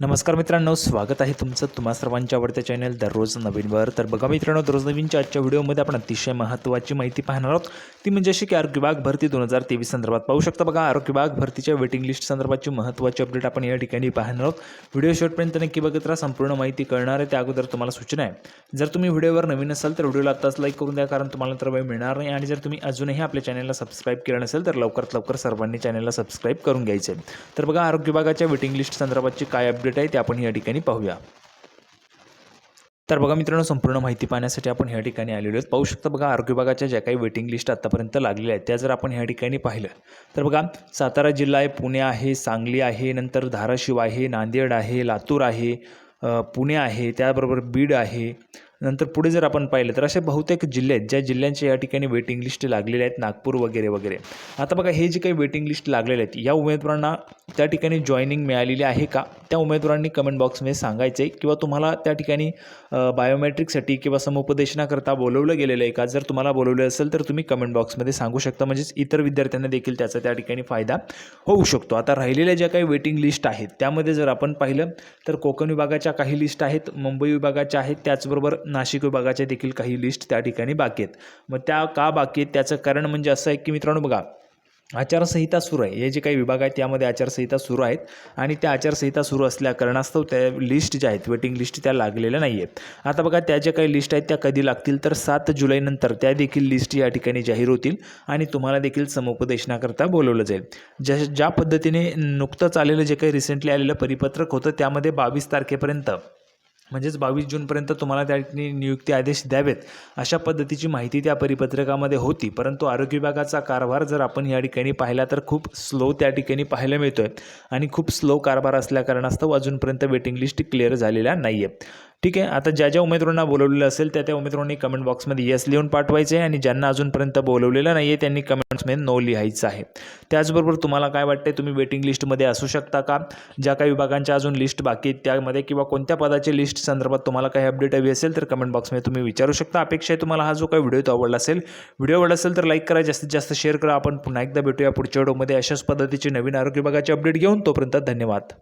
नमस्कार मित्रांनो स्वागत आहे तुमचं तुम्हा सर्वांच्या आवडत्या चॅनल दररोज नवीनवर. तर बघा मित्रांनो दररोज नवीनच्या आजच्या व्हिडिओमध्ये आपण अतिशय महत्त्वाची माहिती पाहणार आहोत. ती म्हणजे अशी की आरोग्य विभाग भरती दोन हजार तेवीस संदर्भात. पाहू शकता बघा आरोग्य विभाग भरतीच्या वेटिंग लिस्ट संदर्भाची महत्त्वाची अपडेट आपण या ठिकाणी पाहणार आहोत. व्हिडिओ शेवटपर्यंत नक्की बघत राहा संपूर्ण माहिती कळणार आहे त्या अगोदर तुम्हाला सूचना आहे. जर तुम्ही व्हिडिओवर नवीन असाल तर व्हिडिओला आत्ताच लाईक करून द्या कारण तुम्हाला तर वेळ मिळणार नाही. आणि जर तुम्ही अजूनही आपल्या चॅनलला सबस्क्राईब केलं नसेल तर लवकरात लवकर सर्वांनी चॅनलला सबस्क्राईब करून घ्यायचे. तर बघा आरोग्य विभागाच्या वेटिंग लिस्ट संदर्भाची काय अपडेट आहे ते आपण या ठिकाणी पाहूया. तर बघा मित्रांनो संपूर्ण माहिती पाहण्यासाठी आपण ह्या ठिकाणी आलेलो आहोत. पाहू शकता बघा आरोग्य विभागाच्या ज्या काही वेटिंग लिस्ट आत्तापर्यंत लागलेल्या आहेत त्या जर आपण ह्या ठिकाणी पाहिलं तर बघा सातारा जिल्हा आहे पुणे आहे सांगली आहे नंतर धाराशिव आहे नांदेड आहे लातूर आहे पुणे आहे त्याबरोबर बीड आहे नंतर पुढे जर आपण पाहिलं तर असे बहुतेक जिल्हे आहेत ज्या जिल्ह्यांच्या या ठिकाणी वेटिंग लिस्ट लागलेल्या आहेत नागपूर वगैरे वगैरे. आता बघा हे जे काही वेटिंग लिस्ट लागलेले आहेत या उमेदवारांना त्या ठिकाणी जॉईनिंग मिळालेली आहे का? त्या उमेदवारांनी कमेंट बॉक्समध्ये सांगायचं आहे किंवा तुम्हाला त्या ठिकाणी बायोमेट्रिकसाठी किंवा समुपदेशनाकरता बोलवलं गेलेलं आहे का? जर तुम्हाला बोलवलं असेल तर तुम्ही कमेंट बॉक्समध्ये सांगू शकता. म्हणजेच इतर विद्यार्थ्यांना देखील त्याचा त्या ठिकाणी फायदा होऊ शकतो. आता राहिलेल्या ज्या काही वेटिंग लिस्ट आहेत त्यामध्ये जर आपण पाहिलं तर कोकण विभागाच्या काही लिस्ट आहेत मुंबई विभागाच्या आहेत त्याचबरोबर नाशिक विभागाच्या देखील काही लिस्ट त्या ठिकाणी बाकी आहेत. मग त्या का बाकी आहेत? त्याचं कारण म्हणजे असं आहे की मित्रांनो बघा आचारसंहिता सुरू आहे. हे जे काही विभाग आहेत त्यामध्ये आचारसंहिता सुरू आहेत आणि त्या आचारसंहिता सुरू असल्या कारणास्तव त्या लिस्ट ज्या आहेत वेटिंग लिस्ट त्या लागलेल्या नाही आहेत. आता बघा त्या ज्या काही लिस्ट आहेत त्या कधी लागतील? तर सात जुलैनंतर त्या देखील लिस्ट या ठिकाणी जाहीर होतील आणि तुम्हाला देखील समुपदेशनाकरता बोलवलं जाईल. ज्या ज्या पद्धतीने नुकतंच आलेलं जे काही रिसेंटली आलेलं परिपत्रक होतं त्यामध्ये बावीस तारखेपर्यंत म्हणजेच बावीस जूनपर्यंत तुम्हाला त्या ठिकाणी नियुक्ती आदेश द्यावेत. अशा पद्धतीची माहिती त्या परिपत्रकामध्ये होती परंतु आरोग्य विभागाचा कारभार जर आपण या ठिकाणी पाहिला तर खूप स्लो त्या ठिकाणी पाहायला मिळतो आहे आणि खूप स्लो कारभार असल्या कारणास्तव अजूनपर्यंत वेटिंग लिस्ट क्लिअर झालेल्या नाही आहे ठीक आहे? आता ज्या ज्या उमेदवारांना बोलवलेलं असेल त्या त्या उमेदवारांनी कमेंट बॉक्समध्ये येस लिहून पाठवायचे आहे आणि ज्यांना अजूनपर्यंत बोलवलेलं नाही आहे त्यांनी कमेंट्समध्ये नो लिहायचं आहे. त्याचबरोबर तुम्हाला काय वाटते तुम्ही वेटिंग लिस्टमध्ये असू शकता का? ज्या काही विभागांच्या अजून लिस्ट बाकी त्यामध्ये किंवा कोणत्या पदाची लिस्ट संदर्भात तुम्हाला काही अपडेट हवी असेल तर कमेंट बॉक्समध्ये तुम्ही विचारू शकता. अपेक्षा आहे तुम्हाला हा जो काही व्हिडिओ तो आवडला असेल व्हिडिओ आवडला असेल तर लाईक करा जास्तीत जास्त शेअर करा. आपण पुन्हा एकदा भेटूया पुढच्या व्हिडिओमध्ये अशाच पद्धतीची नवीन आरोग्य विभागाची अपडेट घेऊन तोपर्यंत धन्यवाद.